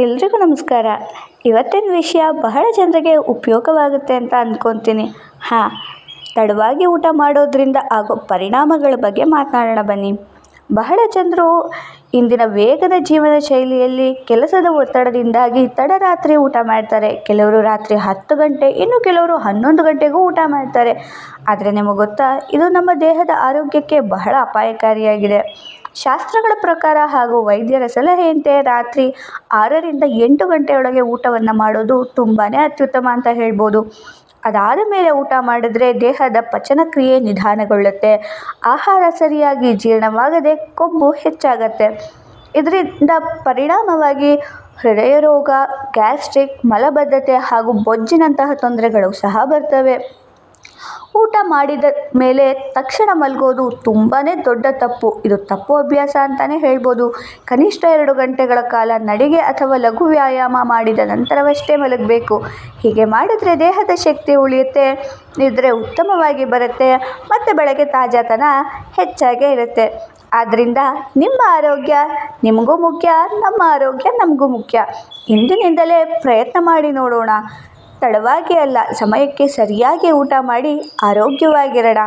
ಎಲ್ರಿಗೂ ನಮಸ್ಕಾರ. ಇವತ್ತಿನ ವಿಷಯ ಬಹಳ ಜನರಿಗೆ ಉಪಯೋಗವಾಗುತ್ತೆ ಅಂತ ಅಂದ್ಕೊತೀನಿ ಹಾಂ, ತಡವಾಗಿ ಊಟ ಮಾಡೋದರಿಂದ ಆಗೋ ಪರಿಣಾಮಗಳ ಬಗ್ಗೆ ಮಾತನಾಡೋಣ ಬನ್ನಿ. ಬಹಳ ಜನರು ಇಂದಿನ ವೇಗದ ಜೀವನ ಶೈಲಿಯಲ್ಲಿ ಕೆಲಸದ ಒತ್ತಡದಿಂದಾಗಿ ತಡರಾತ್ರಿ ಊಟ ಮಾಡ್ತಾರೆ. ಕೆಲವರು ರಾತ್ರಿ ಹತ್ತು ಗಂಟೆ, ಇನ್ನು ಕೆಲವರು ಹನ್ನೊಂದು ಗಂಟೆಗೂ ಊಟ ಮಾಡ್ತಾರೆ. ಆದರೆ ನಿಮಗೆ ಗೊತ್ತಾ, ಇದು ನಮ್ಮ ದೇಹದ ಆರೋಗ್ಯಕ್ಕೆ ಬಹಳ ಅಪಾಯಕಾರಿಯಾಗಿದೆ. ಶಾಸ್ತ್ರಗಳ ಪ್ರಕಾರ ಹಾಗೂ ವೈದ್ಯರ ಸಲಹೆಯಂತೆ ರಾತ್ರಿ ಆರರಿಂದ ಎಂಟು ಗಂಟೆಯೊಳಗೆ ಊಟವನ್ನು ಮಾಡೋದು ತುಂಬಾ ಅತ್ಯುತ್ತಮ ಅಂತ ಹೇಳ್ಬೋದು. ಅದಾದ ಮೇಲೆ ಊಟ ಮಾಡಿದ್ರೆ ದೇಹದ ಪಚನ ಕ್ರಿಯೆ ನಿಧಾನಗೊಳ್ಳುತ್ತೆ. ಆಹಾರ ಸರಿಯಾಗಿ ಜೀರ್ಣವಾಗದೆ ಕೊಬ್ಬು ಹೆಚ್ಚಾಗತ್ತೆ. ಇದರಿಂದ ಪರಿಣಾಮವಾಗಿ ಹೃದಯ ರೋಗ ಗ್ಯಾಸ್ಟ್ರಿಕ್, ಮಲಬದ್ಧತೆ ಹಾಗೂ ಬೊಜ್ಜಿನಂತಹ ತೊಂದರೆಗಳು ಸಹ ಬರ್ತವೆ. ಊಟ ಮಾಡಿದ ಮೇಲೆ ತಕ್ಷಣ ಮಲಗೋದು ತುಂಬಾ ದೊಡ್ಡ ತಪ್ಪು. ಇದು ತಪ್ಪು ಅಭ್ಯಾಸ ಅಂತಲೇ ಹೇಳ್ಬೋದು. ಕನಿಷ್ಠ ಎರಡು ಗಂಟೆಗಳ ಕಾಲ ನಡಿಗೆ ಅಥವಾ ಲಘು ವ್ಯಾಯಾಮ ಮಾಡಿದ ನಂತರವಷ್ಟೇ ಮಲಗಬೇಕು. ಹೀಗೆ ಮಾಡಿದರೆ ದೇಹದ ಶಕ್ತಿ ಉಳಿಯುತ್ತೆ, ನಿದ್ರೆ ಉತ್ತಮವಾಗಿ ಬರುತ್ತೆ, ಮತ್ತು ಬೆಳಗ್ಗೆ ತಾಜಾತನ ಹೆಚ್ಚಾಗೇ ಇರುತ್ತೆ. ಆದ್ದರಿಂದ ನಿಮ್ಮ ಆರೋಗ್ಯ ನಿಮಗೂ ಮುಖ್ಯ, ನಮ್ಮ ಆರೋಗ್ಯ ನಮಗೂ ಮುಖ್ಯ. ಇಂದಿನಿಂದಲೇ ಪ್ರಯತ್ನ ಮಾಡಿ ನೋಡೋಣ. ತಡವಾಗಿ ಅಲ್ಲ, ಸಮಯಕ್ಕೆ ಸರಿಯಾಗಿ ಊಟ ಮಾಡಿ ಆರೋಗ್ಯವಾಗಿರೋಣ.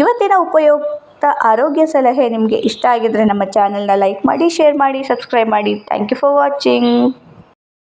ಇವತ್ತಿನ ಉಪಯುಕ್ತ ಆರೋಗ್ಯ ಸಲಹೆ ನಿಮಗೆ ಇಷ್ಟ ಆಗಿದ್ದರೆ ನಮ್ಮ ಚಾನಲ್ನ ಲೈಕ್ ಮಾಡಿ ಶೇರ್ ಮಾಡಿ ಸಬ್ಸ್ಕ್ರೈಬ್ ಮಾಡಿ. Thank you for watching